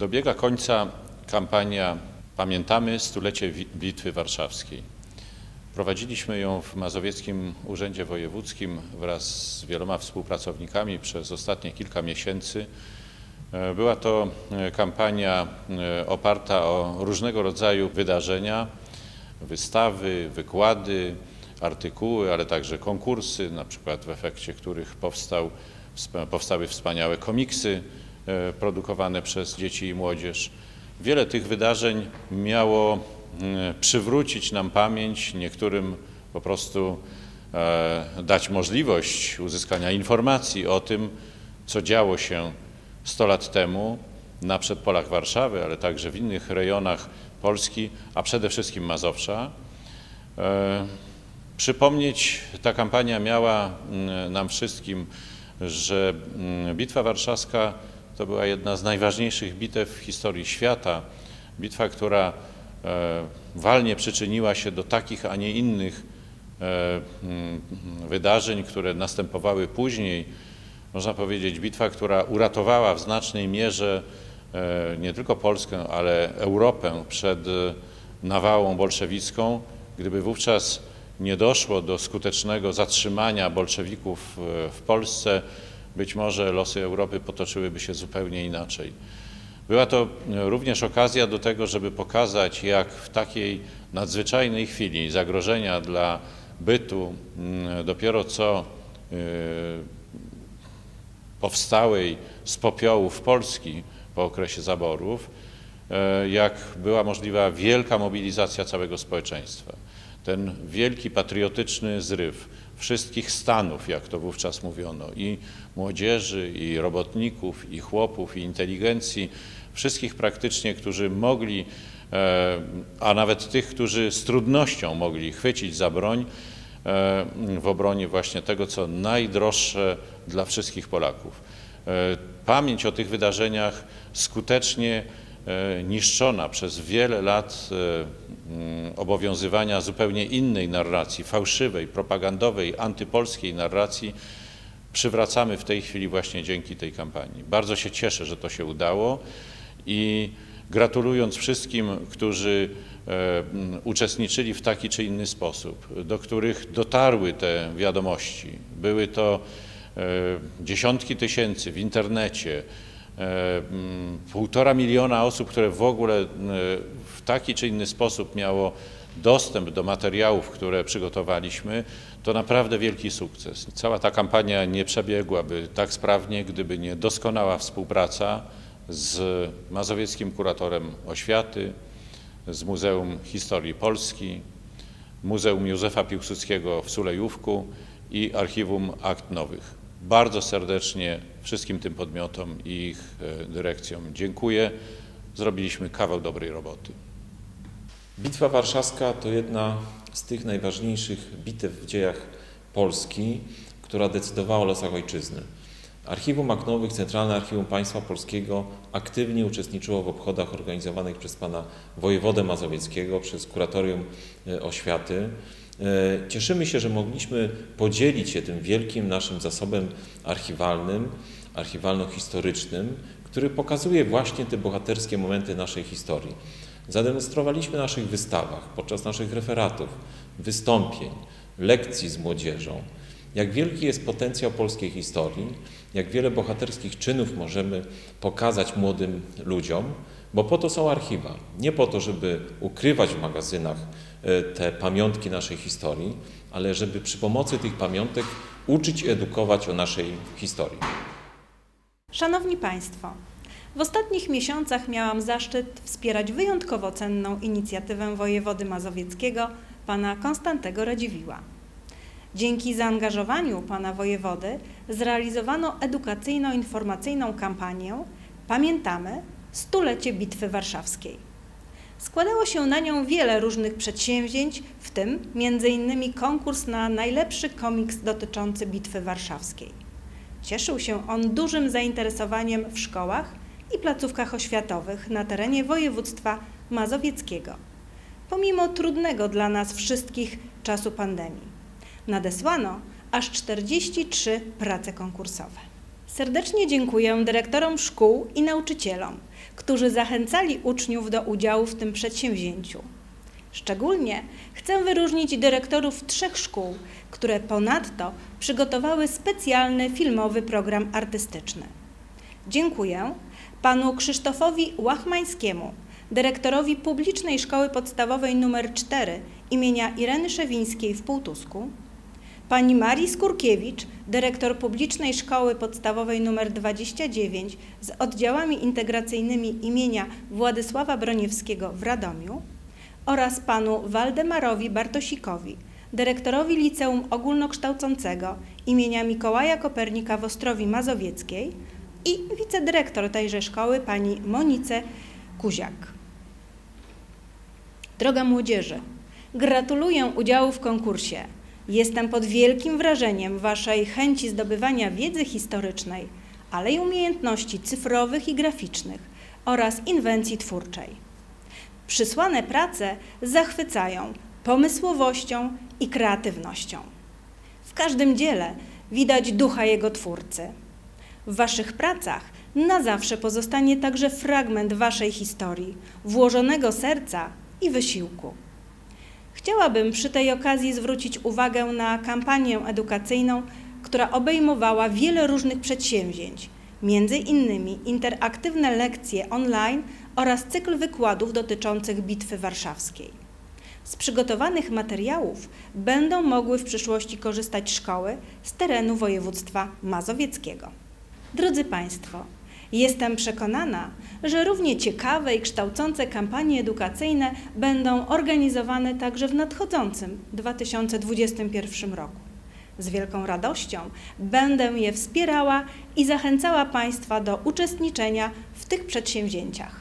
Dobiega końca kampania Pamiętamy stulecie Bitwy Warszawskiej. Prowadziliśmy ją w Mazowieckim Urzędzie Wojewódzkim wraz z wieloma współpracownikami przez ostatnie kilka miesięcy. E, Była to e, kampania e, oparta o różnego rodzaju wydarzenia, wystawy, wykłady, artykuły, ale także konkursy, na przykład w efekcie których powstał, powstały wspaniałe komiksy produkowane przez dzieci i młodzież. Wiele tych wydarzeń miało mm, przywrócić nam pamięć, niektórym po prostu e, dać możliwość uzyskania informacji o tym, co działo się 100 lat temu na przedpolach Warszawy, ale także w innych rejonach Polski, a przede wszystkim Mazowsza. E, Przypomnieć ta kampania miała nam wszystkim, że Bitwa Warszawska to była jedna z najważniejszych bitew w historii świata. Bitwa, która e, walnie przyczyniła się do takich, a nie innych e, mm, wydarzeń, które następowały później. Można powiedzieć, bitwa, która uratowała w znacznej mierze e, nie tylko Polskę, ale Europę przed nawałą bolszewicką. Gdyby wówczas nie doszło do skutecznego zatrzymania bolszewików w Polsce, być może losy Europy potoczyłyby się zupełnie inaczej. Była to również okazja do tego, żeby pokazać, jak w takiej nadzwyczajnej chwili zagrożenia dla bytu, mm, dopiero co e, powstałej z popiołów Polski po okresie zaborów, e, jak była możliwa wielka mobilizacja całego społeczeństwa. Ten wielki patriotyczny zryw wszystkich stanów, jak to wówczas mówiono, i młodzieży, i robotników, i chłopów, i inteligencji, wszystkich praktycznie, którzy mogli, e, a nawet tych, którzy z trudnością mogli chwycić za broń, e, w obronie właśnie tego, co najdroższe dla wszystkich Polaków. E, Pamięć o tych wydarzeniach skutecznie niszczona przez wiele lat e, mm, obowiązywania zupełnie innej narracji, fałszywej, propagandowej, antypolskiej narracji, przywracamy w tej chwili właśnie dzięki tej kampanii. Bardzo się cieszę, że to się udało i gratulując wszystkim, którzy e, m, uczestniczyli w taki czy inny sposób, do których dotarły te wiadomości, były to e, dziesiątki tysięcy w internecie, e, półtora miliona osób, które w ogóle e, w taki czy inny sposób miało dostęp do materiałów, które przygotowaliśmy, to naprawdę wielki sukces. Cała ta kampania nie przebiegłaby tak sprawnie, gdyby nie doskonała współpraca z mazowieckim kuratorem oświaty, z Muzeum Historii Polski, Muzeum Józefa Piłsudskiego w Sulejówku i Archiwum Akt Nowych. Bardzo serdecznie wszystkim tym podmiotom i ich e, dyrekcjom dziękuję. Zrobiliśmy kawał dobrej roboty. Bitwa Warszawska to jedna z tych najważniejszych bitew w dziejach Polski, która decydowała o losach ojczyzny. Archiwum Akt Nowych, Centralne Archiwum Państwa Polskiego aktywnie uczestniczyło w obchodach organizowanych przez pana wojewodę mazowieckiego, przez Kuratorium e, Oświaty. E, Cieszymy się, że mogliśmy podzielić się tym wielkim naszym zasobem archiwalnym, archiwalno-historycznym, który pokazuje właśnie te bohaterskie momenty naszej historii. Zademonstrowaliśmy na naszych wystawach, podczas naszych referatów, wystąpień, lekcji z młodzieżą, jak wielki jest potencjał polskiej historii, jak wiele bohaterskich czynów możemy pokazać młodym ludziom, bo po to są archiwa. Nie po to, żeby ukrywać w magazynach te pamiątki naszej historii, ale żeby przy pomocy tych pamiątek uczyć i edukować o naszej historii. Szanowni Państwo, w ostatnich miesiącach miałam zaszczyt wspierać wyjątkowo cenną inicjatywę wojewody mazowieckiego, pana Konstantego Radziwiła. Dzięki zaangażowaniu pana wojewody zrealizowano edukacyjno-informacyjną kampanię Pamiętamy stulecie Bitwy Warszawskiej. Składało się na nią wiele różnych przedsięwzięć, w tym m.in. konkurs na najlepszy komiks dotyczący Bitwy Warszawskiej. Cieszył się on dużym zainteresowaniem w szkołach i placówkach oświatowych na terenie województwa mazowieckiego, pomimo trudnego dla nas wszystkich czasu pandemii. Nadesłano aż 43 prace konkursowe. Serdecznie dziękuję dyrektorom szkół i nauczycielom, którzy zachęcali uczniów do udziału w tym przedsięwzięciu. Szczególnie chcę wyróżnić dyrektorów trzech szkół, które ponadto przygotowały specjalny filmowy program artystyczny. Dziękuję panu Krzysztofowi Łachmańskiemu, dyrektorowi Publicznej Szkoły Podstawowej nr 4 imienia Ireny Szewińskiej w Półtusku, pani Marii Skurkiewicz, dyrektor Publicznej Szkoły Podstawowej nr 29 z oddziałami integracyjnymi imienia Władysława Broniewskiego w Radomiu oraz panu Waldemarowi Bartosikowi, dyrektorowi Liceum Ogólnokształcącego imienia Mikołaja Kopernika w Ostrowi Mazowieckiej i wicedyrektor tejże szkoły pani Monice Kuziak. Droga młodzieży, gratuluję udziału w konkursie. Jestem pod wielkim wrażeniem Waszej chęci zdobywania wiedzy historycznej, ale i umiejętności cyfrowych i graficznych oraz inwencji twórczej. Przysłane prace zachwycają pomysłowością i kreatywnością. W każdym dziele widać ducha jego twórcy. W Waszych pracach na zawsze pozostanie także fragment Waszej historii, włożonego serca i wysiłku. Chciałabym przy tej okazji zwrócić uwagę na kampanię edukacyjną, która obejmowała wiele różnych przedsięwzięć, między innymi interaktywne lekcje online oraz cykl wykładów dotyczących Bitwy Warszawskiej. Z przygotowanych materiałów będą mogły w przyszłości korzystać szkoły z terenu województwa mazowieckiego. Drodzy Państwo, jestem przekonana, że równie ciekawe i kształcące kampanie edukacyjne będą organizowane także w nadchodzącym 2021 roku. Z wielką radością będę je wspierała i zachęcała Państwa do uczestniczenia w tych przedsięwzięciach.